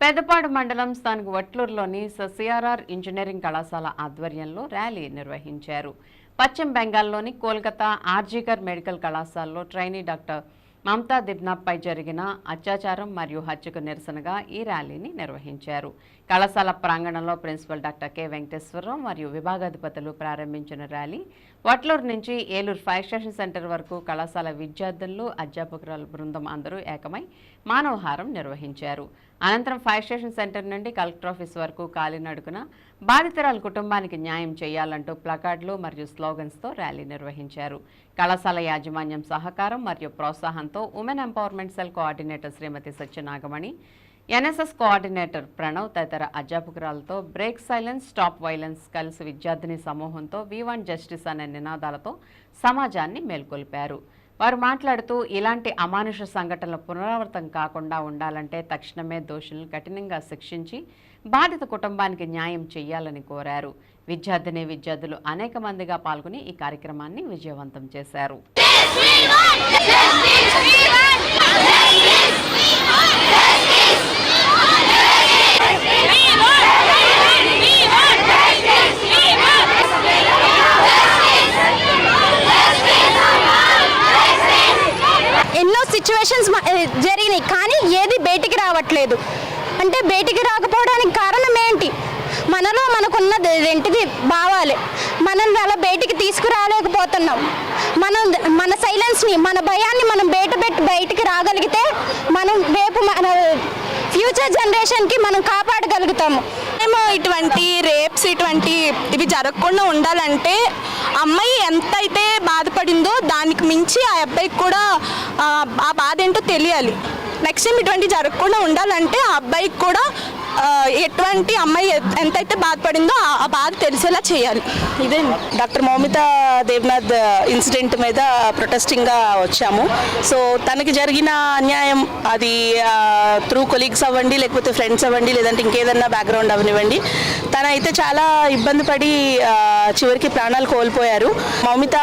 పెదపాడు మండలం స్థానిక వట్లూరులోని ససిఆర్ఆర్ ఇంజనీరింగ్ కళాశాల ఆధ్వర్యంలో ర్యాలీ నిర్వహించారు. పశ్చిమ బెంగాల్లోని కోల్కతా ఆర్జీకర్ మెడికల్ కళాశాలలో ట్రైనీ డాక్టర్ మమతా దిబ్నాపై జరిగిన అత్యాచారం మరియు హత్యకు నిరసనగా ఈ ర్యాలీని నిర్వహించారు. కళాశాల ప్రాంగణంలో ప్రిన్సిపల్ డాక్టర్ కె వెంకటేశ్వరరావు మరియు విభాగాధిపతులు ప్రారంభించిన ర్యాలీ వట్లూరు నుంచి ఏలూరు ఫైర్ స్టేషన్ సెంటర్ వరకు కళాశాల విద్యార్థులు అధ్యాపకురాల బృందం అందరూ ఏకమై మానవహారం నిర్వహించారు. అనంతరం ఫైర్ స్టేషన్ సెంటర్ నుండి కలెక్టర్ ఆఫీస్ వరకు కాలినడుకున బాధితురాల కుటుంబానికి న్యాయం చేయాలంటూ ప్లకార్డులు మరియు స్లోగన్స్తో ర్యాలీ నిర్వహించారు. కళాశాల యాజమాన్యం సహకారం మరియు ప్రోత్సాహంతో women empowerment cell coordinator Srimati Satyanagamani NSS coordinator Pranav తదితర అధ్యాపకురాలతో బ్రేక్ సైలెన్స్ స్టాప్ వైలెన్స్ కలిసి విద్యార్థిని సమూహంతో వి వన్ జస్టిస్ అనే నినాదాలతో సమాజాన్ని మేల్కొల్పారు. వారు మాట్లాడుతూ ఇలాంటి అమానుష సంఘటనలు పునరావృతం కాకుండా ఉండాలంటే తక్షణమే దోషులను కఠినంగా శిక్షించి బాధిత కుటుంబానికి న్యాయం చేయాలని కోరారు. విద్యార్థిని విద్యార్థులు అనేక మందిగా పాల్గొని ఈ కార్యక్రమాన్ని విజయవంతం చేశారు. ఎన్నో ఏది బయటికి రావట్లేదు. అంటే బయటికి రాకపోవడానికి కారణం ఏంటి? మనలో మనకున్న రెంటిది భావాలే. మనం అలా బయటికి తీసుకురాలేకపోతున్నాం. మనం మన సైలెన్స్ని మన భయాన్ని మనం బయట పెట్టి బయటికి రాగలిగితే మనం రేపు మన ఫ్యూచర్ జనరేషన్కి మనం కాపాడగలుగుతాము. మేము ఇటువంటి రేప్స్ ఇటువంటి ఇవి జరగకుండా ఉండాలంటే అమ్మాయి ఎంత అయితే బాధపడిందో దానికి మించి ఆ అబ్బాయికి కూడా ఆ, బాధ ఏంటో తెలియాలి. నెక్స్ట్ టైం ఇటువంటి జరగకుండా ఉండాలంటే ఆ అబ్బాయికి కూడా ఎటువంటి అమ్మాయి ఎంతైతే బాధపడిందో ఆ- బాధ తెలిసేలా చేయాలి. ఇదే డాక్టర్ మౌమిత దేవ్నాథ్ ఇన్సిడెంట్ మీద ప్రొటెస్టింగ్గా వచ్చాము. సో తనకి జరిగిన అన్యాయం అది త్రూ కొలీగ్స్ అవ్వండి లేకపోతే ఫ్రెండ్స్ అవ్వండి లేదంటే ఇంకేదన్నా బ్యాక్గ్రౌండ్ అవనివ్వండి తనైతే చాలా ఇబ్బంది పడి చివరికి ప్రాణాలు కోల్పోయారు. మౌమిత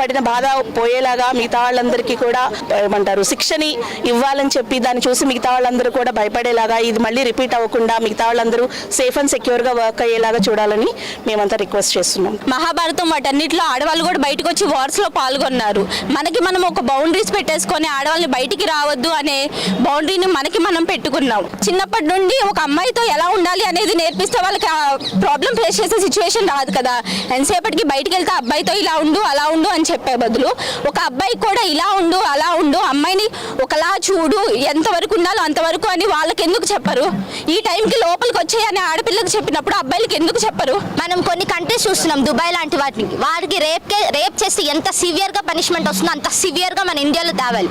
పడిన బాధ పోయేలాగా మిగతా వాళ్ళందరికీ కూడా ఏమంటారు శిక్షని ఇవ్వాలని చెప్పి దాన్ని చూసి మిగతా వాళ్ళందరూ కూడా భయపడేలాగా ఇది మళ్ళీ రిపీట్ అవ్వకుండా మిగతా వాళ్ళందరూ సేఫ్ అండ్ సెక్యూర్గా వర్క్ అయ్యేలాగా చూడాలని మేమంతా రిక్వెస్ట్ చేస్తున్నాం. మహాభారతం వాటన్నిటిలో ఆడవాళ్ళు కూడా బయటకు వచ్చి వార్స్లో పాల్గొన్నారు. మనకి మనం ఒక బౌండరీస్ పెట్టేసుకొని ఆడవాళ్ళని బయటికి రావద్దు అనే బౌండరీని మనకి మనం పెట్టుకున్నాం. చిన్నప్పటి నుండి ఒక అమ్మాయితో ఎలా ఉండాలి అనేది నేర్పిస్తే వాళ్ళకి ఆ ప్రాబ్లం ఫేస్ చేసే సిచ్యువేషన్ రాదు కదా. ఎంతసేపటికి బయటికి వెళ్తే అబ్బాయితో ఇలా ఉండు అలా ఉండు అని చెప్పే బదులు ఒక అబ్బాయి కూడా ఇలా ఉండు అలా ఉండు అమ్మాయిని ఒకలా చూడు ఎంతవరకు ఉండాలో అంతవరకు అని వాళ్ళకి ఎందుకు చెప్పరు? ఈ టైం టైంకి లోపలికి వచ్చేయని ఆడపిల్లకి చెప్పినప్పుడు అబ్బాయిలకి ఎందుకు చెప్పరు? మనం కొన్ని కంట్రీస్ చూస్తున్నాం దుబాయ్ లాంటి వాటికి వారికి రేప్ రేప్ చేస్తే ఎంత సివియర్గా పనిష్మెంట్ వస్తుందో అంత సివియర్గా మన ఇండియాలో తేవాలి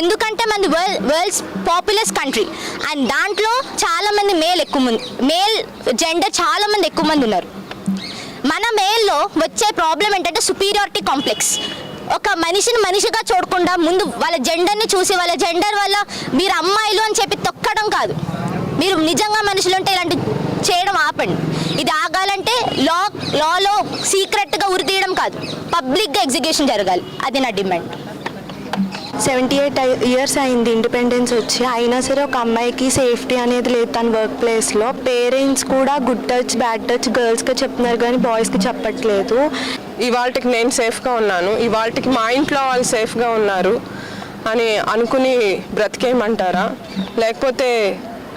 ఎందుకంటే మనది world worlds populars country. And దాంట్లో చాలా మంది మేల్ ఎక్కువ మంది మేల్ జెండర్ చాలా మంది ఎక్కువ మంది ఉన్నారు. మన మేల్లో వచ్చే ప్రాబ్లం ఏంటంటే సుపీరియారిటీ కాంప్లెక్స్. ఒక మనిషిని మనిషిగా చూడకుండా ముందు వాళ్ళ జెండర్ని చూసి వాళ్ళ జెండర్ వల్ల మీరు అమ్మాయిలు అని చెప్పి తొక్కడం కాదు. మీరు నిజంగా మనుషులు ఉంటే ఇలాంటి చేయడం ఆపండి. ఇది ఆగాలంటే లా లాలో సీక్రెట్గా ఉరితీయడం కాదు. పబ్లిక్గా ఎగ్జిక్యూషన్ జరగాలి. అది నా డిమాండ్ సెవెంటీ ఎయిట్ ఇయర్స్ అయింది ఇండిపెండెన్స్ వచ్చి. అయినా సరే ఒక అమ్మాయికి సేఫ్టీ అనేది లేదు తన వర్క్ ప్లేస్లో పేరెంట్స్ కూడా గుడ్ టచ్ బ్యాడ్ టచ్ గర్ల్స్కి చెప్తున్నారు కానీ బాయ్స్కి చెప్పట్లేదు. ఇవాళకి నేను సేఫ్గా ఉన్నాను. ఇవాళకి మా ఇంట్లో వాళ్ళు సేఫ్గా ఉన్నారు అని అనుకుని బ్రతికేయమంటారా? లేకపోతే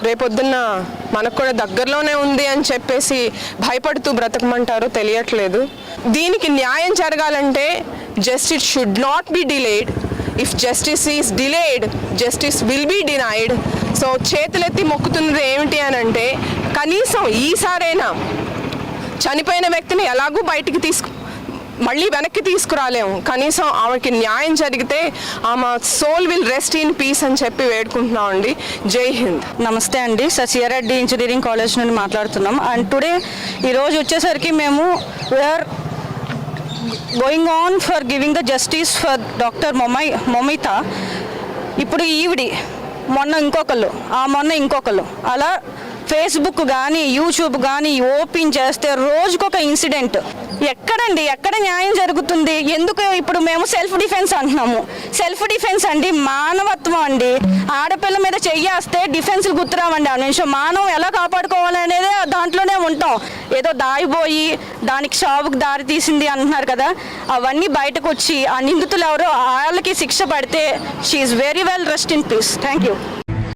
రేపొద్దున్న మనకు కూడా దగ్గరలోనే ఉంది అని చెప్పేసి భయపడుతూ బ్రతకమంటారో తెలియట్లేదు. దీనికి న్యాయం జరగాలంటే justice should not be delayed if justice is delayed justice will be denied so చేతులెత్తి మొక్కుతున్నది ఏమిటి అని అంటే కనీసం ఈసారైనా చనిపోయిన వ్యక్తిని ఎలాగూ బయటికి తీసుకు మళ్ళీ వెనక్కి తీసుకురాలేము. కనీసం ఆమెకి న్యాయం జరిగితే ఆమె soul will rest in peace అని చెప్పి వేడుకుంటున్నాం అండి. జై హింద్. నమస్తే అండి. ససియారెడ్డి ఇంజనీరింగ్ కాలేజ్ నుండి మాట్లాడుతున్నాం. అండ్ టుడే ఈరోజు వచ్చేసరికి మేము we are going on for giving the justice for doctor Momai Moumita ఇప్పుడు ఈవిడి మొన్న ఇంకొకళ్ళు ఆ మొన్న ఇంకొకళ్ళు. అలా ఫేస్బుక్ కానీ యూట్యూబ్ కానీ ఓపెన్ చేస్తే రోజుకొక ఇన్సిడెంట్ ఎక్కడండి? ఎక్కడ న్యాయం జరుగుతుంది? ఎందుకు ఇప్పుడు మేము సెల్ఫ్ డిఫెన్స్ అంటున్నాము? సెల్ఫ్ డిఫెన్స్ అండి మానవత్వం అండి. ఆడపిల్ల మీద చెయ్యేస్తే డిఫెన్స్లు గుర్తురావండి. ఆ నిమిషం మానవం ఎలా కాపాడుకోవాలి అనేది దాంట్లోనే ఉంటాం. ఏదో దాయిపోయి దానికి షాపుకి దారి తీసింది అంటున్నారు కదా. అవన్నీ బయటకు వచ్చి ఆ నిందితులు ఎవరో వాళ్ళకి శిక్ష పడితే she very well rest in peace thank you